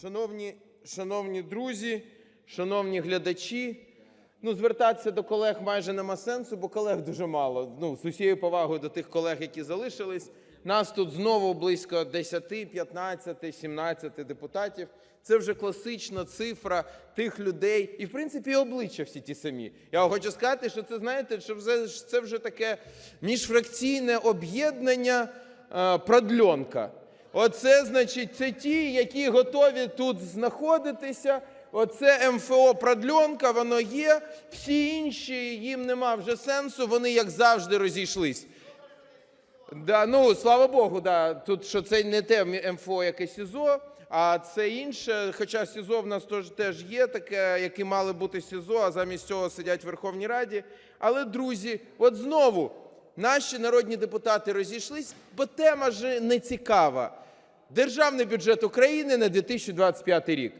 Шановні, шановні друзі, шановні глядачі, ну звертатися до колег майже нема сенсу, бо колег дуже мало. Ну, з усією повагою до тих колег, які залишились. Нас тут знову близько 10, 15, 17 депутатів. Це вже класична цифра тих людей, і в принципі обличчя всі ті самі. Я хочу сказати, що це знаєте, що це вже таке міжфракційне об'єднання е, продльонка. Оце, значить, це ті, які готові тут знаходитися. Оце МФО продльонка, воно є. Всі інші їм нема вже сенсу, вони як завжди розійшлись. Да, ну слава Богу, да. Тут що це не те МФО, яке СІЗО, а це інше. Хоча СІЗО в нас теж, теж є таке, які мали бути СІЗО, а замість цього сидять в Верховній Раді. Але, друзі, от знову наші народні депутати розійшлись, бо тема ж не цікава. Державний бюджет України на 2025 рік.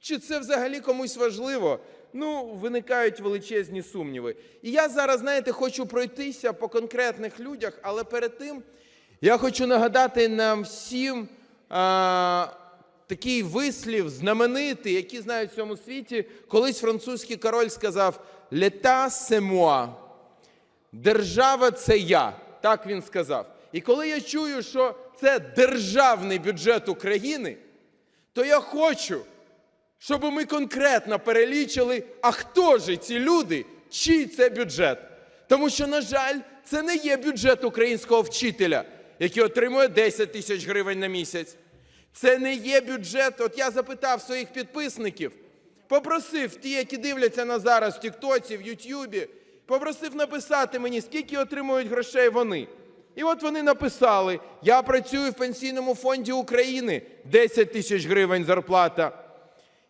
Чи це взагалі комусь важливо? Ну, виникають величезні сумніви. І я зараз, знаєте, хочу пройтися по конкретних людях, але перед тим я хочу нагадати нам всім а, такий вислів, знаменитий, який знають в цьому світі. Колись французький король сказав «L'état c'est moi». Держава це я. Так він сказав. І коли я чую, що це державний бюджет України, то я хочу, щоб ми конкретно перелічили, а хто ж ці люди, чий це бюджет. Тому що, на жаль, це не є бюджет українського вчителя, який отримує 10 тисяч гривень на місяць. Це не є бюджет. От я запитав своїх підписників, попросив ті, які дивляться нас зараз в Тіктоці, в Ютюбі, попросив написати мені, скільки отримують грошей вони. І от вони написали: я працюю в пенсійному фонді України 10 тисяч гривень зарплата.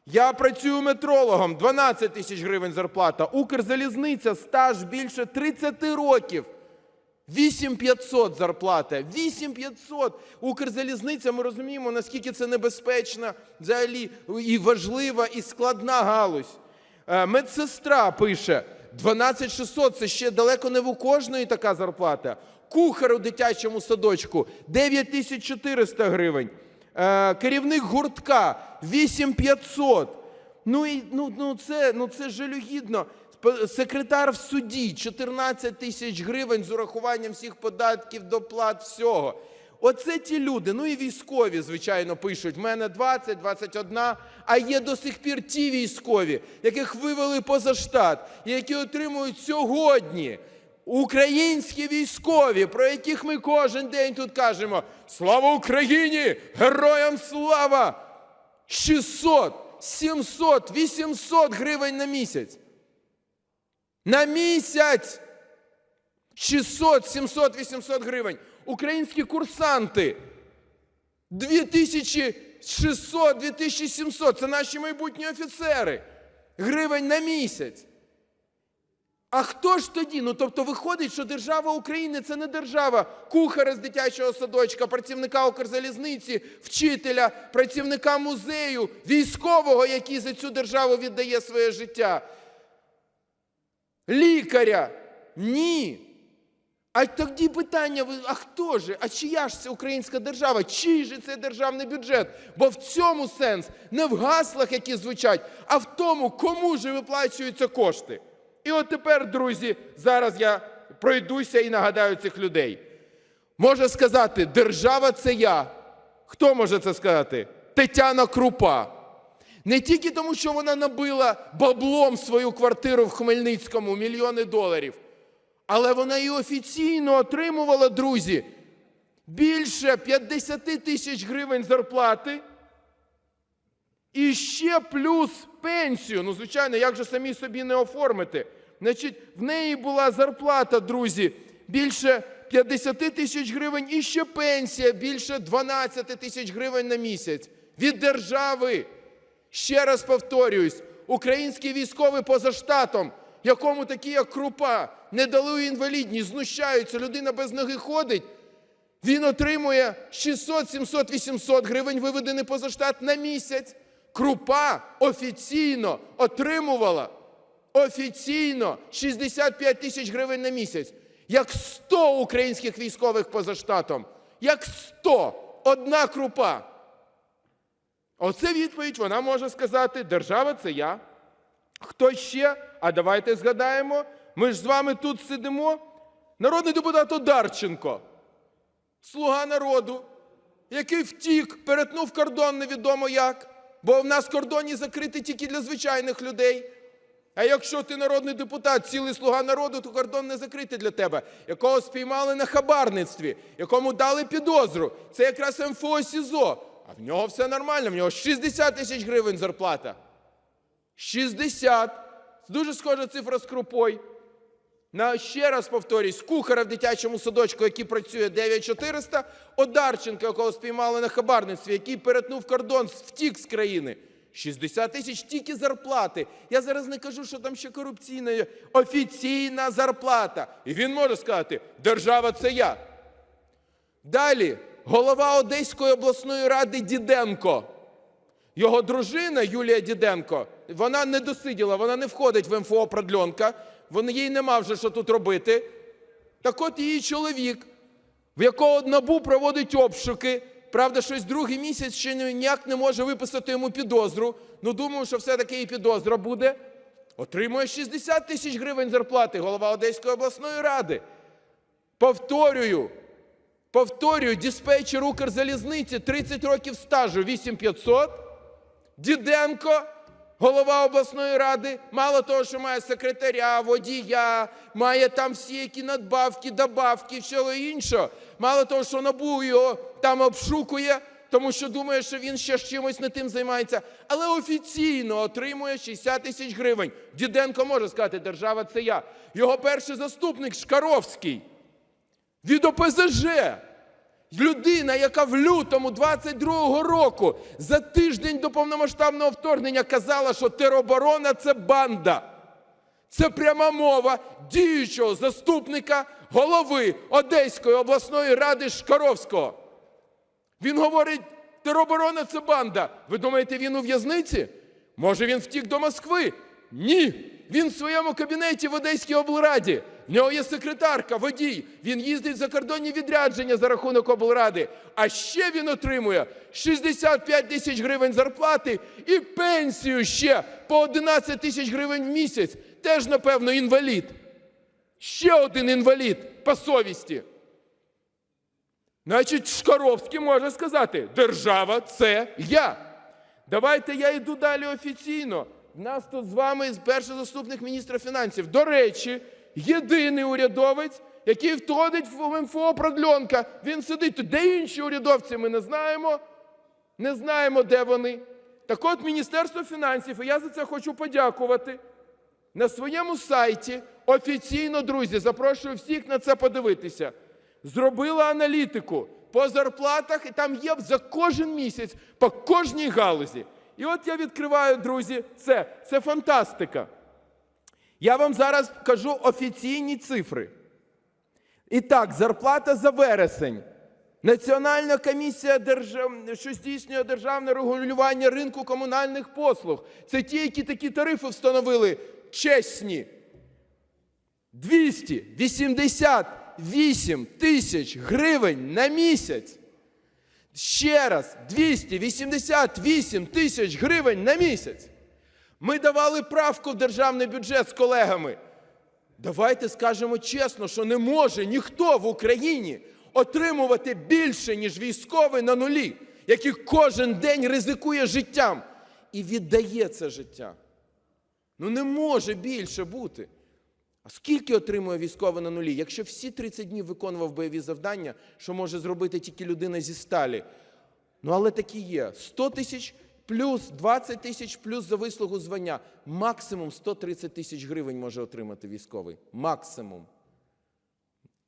Я працюю метрологом 12 тисяч гривень зарплата. Укрзалізниця стаж більше 30 років. 8500 зарплата. 8500. Укрзалізниця, ми розуміємо, наскільки це небезпечна взагалі і важлива, і складна галузь. Е, Медсестра пише 12600 – це ще далеко не у кожної така зарплата. Кухар у дитячому садочку 9400 гривень. Е, Керівник гуртка 8500. Ну і ну, ну це ну це жалюгідно. Секретар в суді 14 тисяч гривень з урахуванням всіх податків, доплат, всього. Оце ті люди. Ну і військові, звичайно, пишуть. В мене 20, 21, а є до сих пір ті військові, яких вивели поза штат, які отримують сьогодні. Українські військові, про яких ми кожен день тут кажемо: Слава Україні! Героям слава! 600, 700, 800 гривень на місяць. На місяць! 600, 700, 800 гривень. Українські курсанти 2600, 2700. Це наші майбутні офіцери. Гривень на місяць. А хто ж тоді? Ну тобто виходить, що держава України це не держава кухаря з дитячого садочка, працівника Укрзалізниці, вчителя, працівника музею, військового, який за цю державу віддає своє життя. Лікаря. Ні. А тоді питання: а хто ж? А чия ж це українська держава? Чий же це державний бюджет? Бо в цьому сенс не в гаслах, які звучать, а в тому, кому ж виплачуються кошти. І от тепер, друзі, зараз я пройдуся і нагадаю цих людей. Може сказати, держава це я. Хто може це сказати? Тетяна Крупа. Не тільки тому, що вона набила баблом свою квартиру в Хмельницькому мільйони доларів, але вона і офіційно отримувала, друзі, більше 50 тисяч гривень зарплати. І ще плюс пенсію. Ну, звичайно, як же самі собі не оформити? Значить, в неї була зарплата, друзі, більше 50 тисяч гривень і ще пенсія більше 12 тисяч гривень на місяць від держави. Ще раз повторююсь, український військовий поза штатом, якому такі, як крупа, не дали інвалідність, знущаються, людина без ноги ходить. Він отримує 600, 700, 800 гривень, виведений поза штат на місяць. Крупа офіційно отримувала офіційно 65 тисяч гривень на місяць. Як 100 українських військових поза штатом. Як 100. Одна крупа. Оце відповідь вона може сказати: держава це я. Хто ще? А давайте згадаємо. Ми ж з вами тут сидимо. Народний депутат Одарченко, слуга народу, який втік, перетнув кордон невідомо як, бо в нас кордоні закриті тільки для звичайних людей. А якщо ти народний депутат, цілий слуга народу, то кордон не закритий для тебе, якого спіймали на хабарництві, якому дали підозру. Це якраз МФО СІЗО. А в нього все нормально, в нього 60 тисяч гривень зарплата. 60. Це Дуже схожа цифра з крупою. На ще раз повторюсь, кухара в дитячому садочку, який працює 9400, Одарченка, якого спіймали на хабарництві, який перетнув кордон, втік з країни. 60 тисяч тільки зарплати. Я зараз не кажу, що там ще корупційна. Офіційна зарплата. І він може сказати: держава це я. Далі, голова Одеської обласної ради Діденко. Його дружина Юлія Діденко, вона не досиділа, вона не входить в МФО Продльонка, вона їй нема вже що тут робити. Так от її чоловік, в якого НАБУ проводить обшуки, правда, щось другий місяць ще ніяк не може виписати йому підозру. Ну, думаю, що все-таки і підозра буде. Отримує 60 тисяч гривень зарплати голова Одеської обласної ради. Повторюю, повторюю, диспетчер Укрзалізниці 30 років стажу 8500. Діденко, голова обласної ради, мало того, що має секретаря, водія, має там всі які надбавки, добавки, всього іншого. Мало того, що НАБУ його там обшукує, тому що думає, що він ще чимось не тим займається, але офіційно отримує 60 тисяч гривень. Діденко може сказати, держава це я. Його перший заступник Шкаровський від ОПЗЖ. Людина, яка в лютому 22-го року за тиждень до повномасштабного вторгнення казала, що тероборона це банда. Це пряма мова діючого заступника голови Одеської обласної ради Шкаровського. Він говорить, тероборона це банда. Ви думаєте, він у в'язниці? Може, він втік до Москви? Ні. Він в своєму кабінеті в Одеській облраді. В нього є секретарка, водій. Він їздить в закордонні відрядження за рахунок облради. А ще він отримує 65 тисяч гривень зарплати і пенсію ще по 11 тисяч гривень в місяць. Теж, напевно, інвалід. Ще один інвалід по совісті. Значить, Шкаровський може сказати: держава це я. Давайте я йду далі офіційно. В нас тут з вами перший заступник міністра фінансів. До речі, єдиний урядовець, який входить в МФО Продльонка. Він сидить тут. Де інші урядовці? Ми не знаємо. Не знаємо, де вони. Так от Міністерство фінансів, і я за це хочу подякувати. На своєму сайті офіційно, друзі, запрошую всіх на це подивитися. Зробила аналітику по зарплатах, і там є за кожен місяць по кожній галузі. І от я відкриваю, друзі, це, це фантастика. Я вам зараз кажу офіційні цифри. І так, зарплата за вересень. Національна комісія, держав... що здійснює державне регулювання ринку комунальних послуг. Це ті, які такі тарифи встановили чесні. 288 тисяч гривень на місяць. Ще раз, 288 тисяч гривень на місяць. Ми давали правку в державний бюджет з колегами. Давайте скажемо чесно, що не може ніхто в Україні отримувати більше, ніж військовий на нулі, який кожен день ризикує життям і віддає це життя. Ну не може більше бути. А скільки отримує військовий на нулі? Якщо всі 30 днів виконував бойові завдання, що може зробити тільки людина зі сталі? Ну, але такі є. 100 тисяч плюс 20 тисяч плюс за вислугу звання. Максимум 130 тисяч гривень може отримати військовий. Максимум.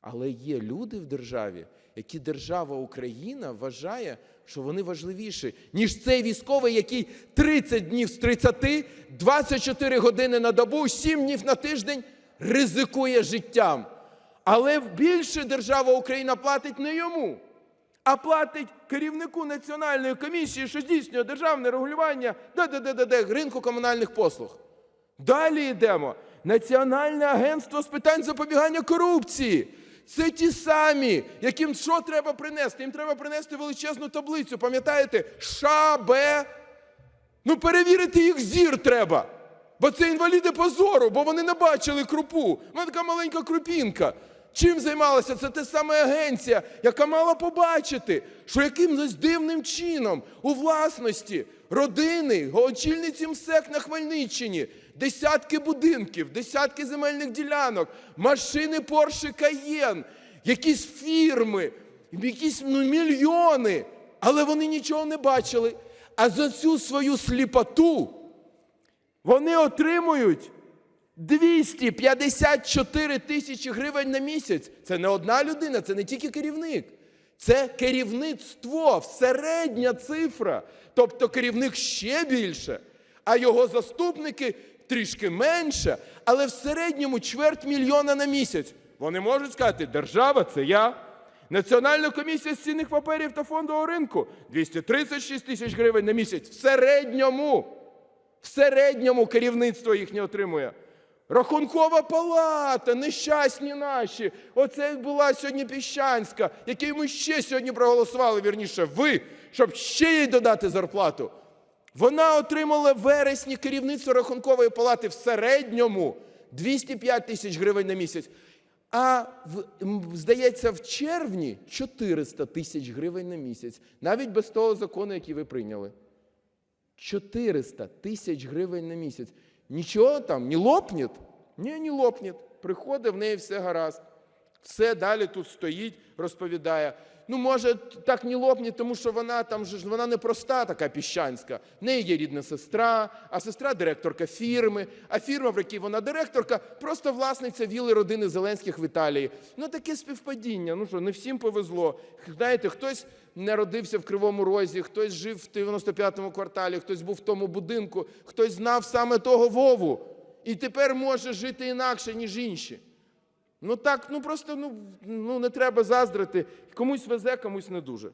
Але є люди в державі, які держава Україна вважає, що вони важливіші, ніж цей військовий, який 30 днів з 30, 24 години на добу, 7 днів на тиждень ризикує життям. Але більше держава Україна платить не йому, а платить керівнику національної комісії, що здійснює державне регулювання ринку комунальних послуг. Далі йдемо. Національне агентство з питань запобігання корупції. Це ті самі, яким що треба принести? Їм треба принести величезну таблицю. Пам'ятаєте? ШАБ Ну, перевірити їх зір треба. Бо це інваліди позору, бо вони не бачили крупу. Мене така маленька крупінка. Чим займалася? Це те саме агенція, яка мала побачити, що якимось дивним чином у власності родини, очільниці МСЕК на Хмельниччині, десятки будинків, десятки земельних ділянок, машини Porsche Cayenne, якісь фірми, якісь ну, мільйони, але вони нічого не бачили. А за цю свою сліпоту вони отримують 254 тисячі гривень на місяць. Це не одна людина, це не тільки керівник. Це керівництво, середня цифра. Тобто керівник ще більше, а його заступники трішки менше, але в середньому чверть мільйона на місяць. Вони можуть сказати, держава це я. Національна комісія з цінних паперів та фондового ринку 236 тисяч гривень на місяць. В середньому. В середньому керівництво їх не отримує. Рахункова палата, нещасні наші. Оце була сьогодні Піщанська, який ми ще сьогодні проголосували, вірніше, ви, щоб ще їй додати зарплату. Вона отримала в вересні керівництво рахункової палати в середньому 205 тисяч гривень на місяць. А в, здається, в червні 400 тисяч гривень на місяць, навіть без того закону, який ви прийняли. 400 тисяч гривень на місяць. Нічого там, не лопнет? Ні, не лопнет. Приходить, в неї все гаразд. Все далі тут стоїть, розповідає. Ну, може, так не лопне, тому що вона там ж вона не проста така піщанська. В неї є рідна сестра, а сестра директорка фірми, а фірма, в якій вона директорка, просто власниця віли родини Зеленських в Італії. Ну таке співпадіння. Ну що, не всім повезло. Знаєте, хтось народився в Кривому Розі, хтось жив в 95-му кварталі, хтось був в тому будинку, хтось знав саме того Вову. І тепер може жити інакше, ніж інші. Ну так, ну просто ну, ну не треба заздрити. Комусь везе, комусь не дуже.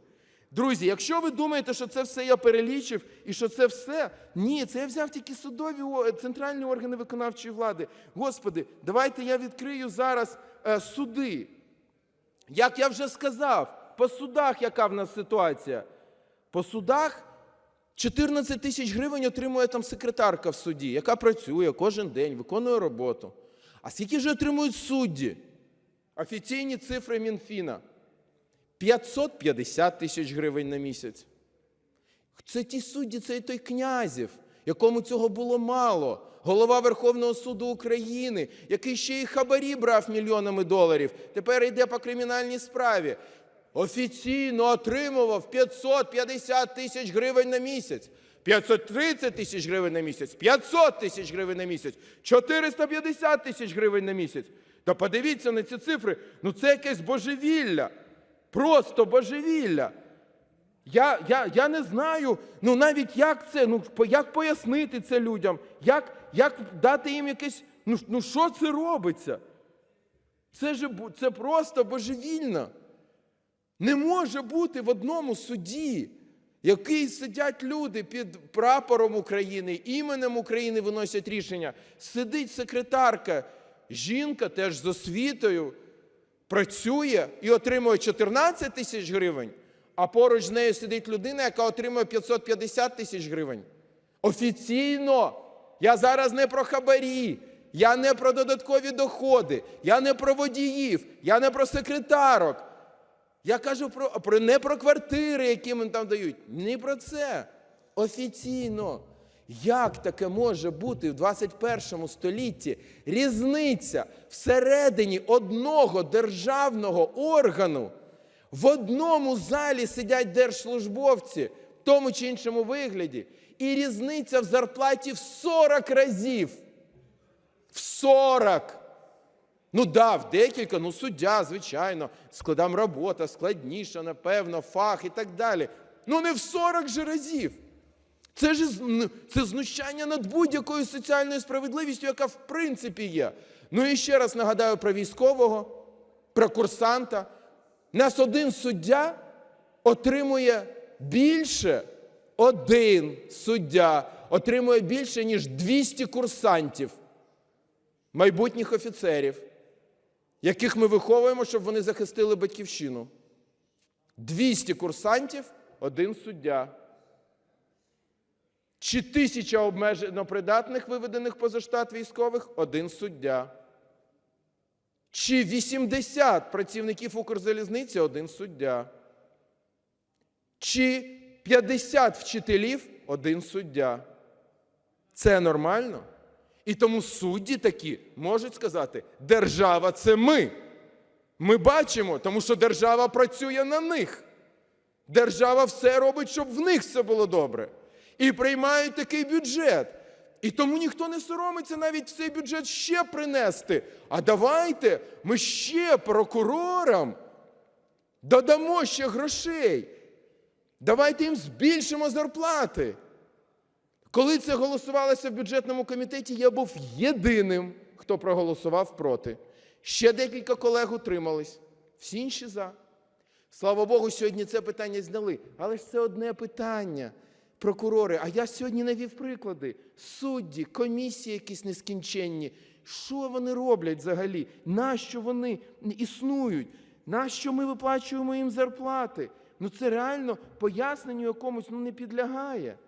Друзі, якщо ви думаєте, що це все я перелічив і що це все, ні, це я взяв тільки судові центральні органи виконавчої влади. Господи, давайте я відкрию зараз е, суди. Як я вже сказав, по судах яка в нас ситуація? По судах 14 тисяч гривень отримує там секретарка в суді, яка працює кожен день, виконує роботу. А скільки ж отримують судді? Офіційні цифри Мінфіна 550 тисяч гривень на місяць. Це ті судді, це і той князів, якому цього було мало. Голова Верховного суду України, який ще й хабарі брав мільйонами доларів, тепер йде по кримінальній справі. Офіційно отримував 550 тисяч гривень на місяць. 530 тисяч гривень на місяць, 500 тисяч гривень на місяць, 450 тисяч гривень на місяць. Та подивіться на ці цифри. Ну це якесь божевілля. Просто божевілля. Я, я, я не знаю, ну навіть як це, ну як пояснити це людям, як, як дати їм якесь, ну, ну що це робиться? Це ж це просто божевільно. Не може бути в одному суді, який сидять люди під прапором України, іменем України виносять рішення. Сидить секретарка, жінка теж з освітою, працює і отримує 14 тисяч гривень, а поруч з нею сидить людина, яка отримує 550 тисяч гривень. Офіційно. Я зараз не про хабарі, я не про додаткові доходи, я не про водіїв, я не про секретарок. Я кажу про, про не про квартири, які їм там дають. Не про це. Офіційно. Як таке може бути в 21 столітті різниця всередині одного державного органу? В одному залі сидять держслужбовці в тому чи іншому вигляді, і різниця в зарплаті в 40 разів. В 40! Ну да, в декілька, ну суддя, звичайно, складам робота, складніша, напевно, фах і так далі. Ну не в 40 же разів. Це ж це знущання над будь-якою соціальною справедливістю, яка в принципі є. Ну і ще раз нагадаю про військового, про курсанта. Нас один суддя отримує більше, один суддя отримує більше, ніж 200 курсантів, майбутніх офіцерів, яких ми виховуємо, щоб вони захистили батьківщину. 200 курсантів, один суддя. Чи тисяча обмежено придатних виведених поза штат військових один суддя. Чи 80 працівників Укрзалізниці один суддя. Чи 50 вчителів один суддя. Це нормально? І тому судді такі можуть сказати: держава це ми. Ми бачимо, тому що держава працює на них. Держава все робить, щоб в них все було добре. І приймають такий бюджет. І тому ніхто не соромиться навіть цей бюджет ще принести. А давайте ми ще прокурорам додамо ще грошей. Давайте їм збільшимо зарплати. Коли це голосувалося в бюджетному комітеті, я був єдиним, хто проголосував проти. Ще декілька колег утримались, всі інші за. Слава Богу, сьогодні це питання зняли. Але ж це одне питання. Прокурори, а я сьогодні навів приклади. Судді, комісії якісь нескінченні. Що вони роблять взагалі? Нащо вони існують? Нащо ми виплачуємо їм зарплати? Ну це реально поясненню якомусь ну, не підлягає.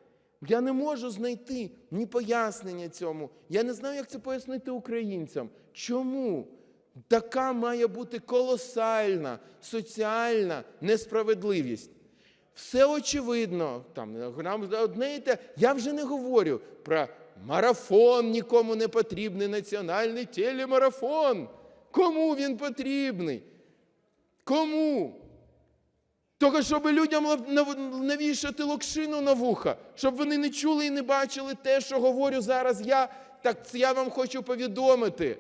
Я не можу знайти ні пояснення цьому. Я не знаю, як це пояснити українцям. Чому така має бути колосальна соціальна несправедливість? Все очевидно. Там нам одне і те. Я вже не говорю про марафон нікому не потрібний, національний телемарафон. Кому він потрібний? Кому? Тільки щоб людям навішати локшину на вуха, щоб вони не чули і не бачили те, що говорю зараз я, так я вам хочу повідомити.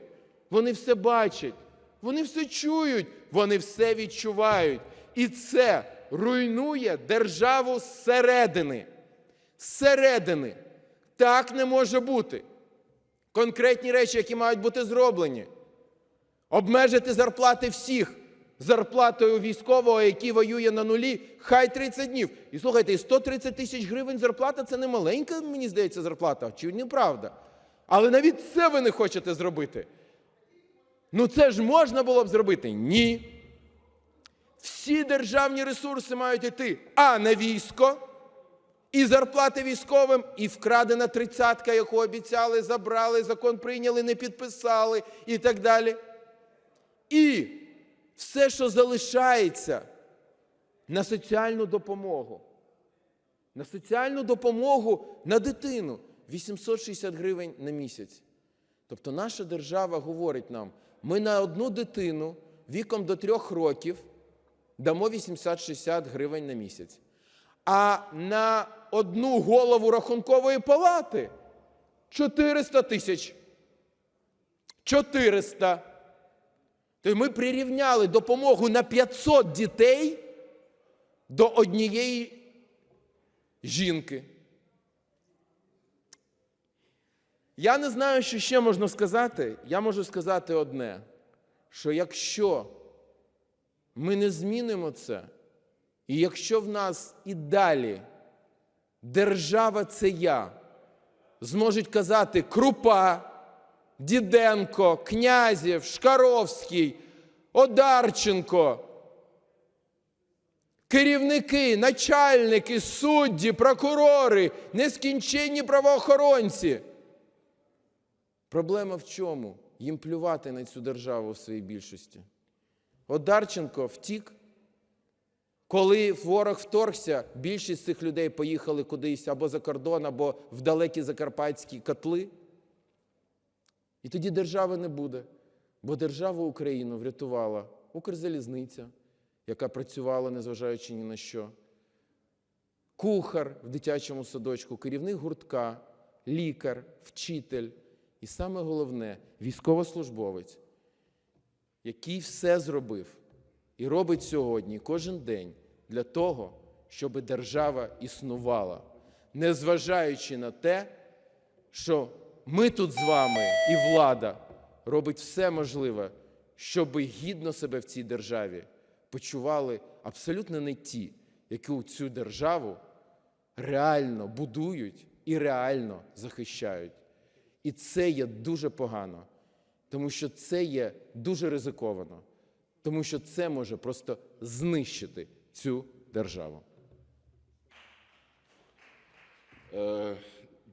Вони все бачать, вони все чують, вони все відчувають. І це руйнує державу зсередини. Зсередини. Так не може бути. Конкретні речі, які мають бути зроблені. Обмежити зарплати всіх зарплатою військового, який воює на нулі, хай 30 днів. І слухайте, і 130 тисяч гривень зарплата це не маленька, мені здається, зарплата, чи неправда? Але навіть це ви не хочете зробити. Ну це ж можна було б зробити? Ні. Всі державні ресурси мають йти а на військо, і зарплати військовим, і вкрадена тридцятка, яку обіцяли, забрали, закон прийняли, не підписали і так далі. І все, що залишається на соціальну допомогу. На соціальну допомогу на дитину 860 гривень на місяць. Тобто наша держава говорить нам, ми на одну дитину віком до трьох років дамо 860 гривень на місяць. А на одну голову рахункової палати 400 тисяч. 400. То ми прирівняли допомогу на 500 дітей до однієї жінки. Я не знаю, що ще можна сказати. Я можу сказати одне: що якщо ми не змінимо це, і якщо в нас і далі держава це я, зможуть казати Крупа, Діденко, Князєв, Шкаровський, Одарченко, керівники, начальники, судді, прокурори, нескінченні правоохоронці. Проблема в чому? Їм плювати на цю державу в своїй більшості. Одарченко втік. Коли ворог вторгся, більшість цих людей поїхали кудись або за кордон, або в далекі закарпатські котли. І тоді держави не буде, бо державу Україну врятувала Укрзалізниця, яка працювала, незважаючи ні на що, кухар в дитячому садочку, керівник гуртка, лікар, вчитель. І саме головне військовослужбовець, який все зробив і робить сьогодні кожен день для того, щоб держава існувала, незважаючи на те, що ми тут з вами і влада робить все можливе, щоб гідно себе в цій державі почували абсолютно не ті, які цю державу реально будують і реально захищають. І це є дуже погано, тому що це є дуже ризиковано, тому що це може просто знищити цю державу. Е,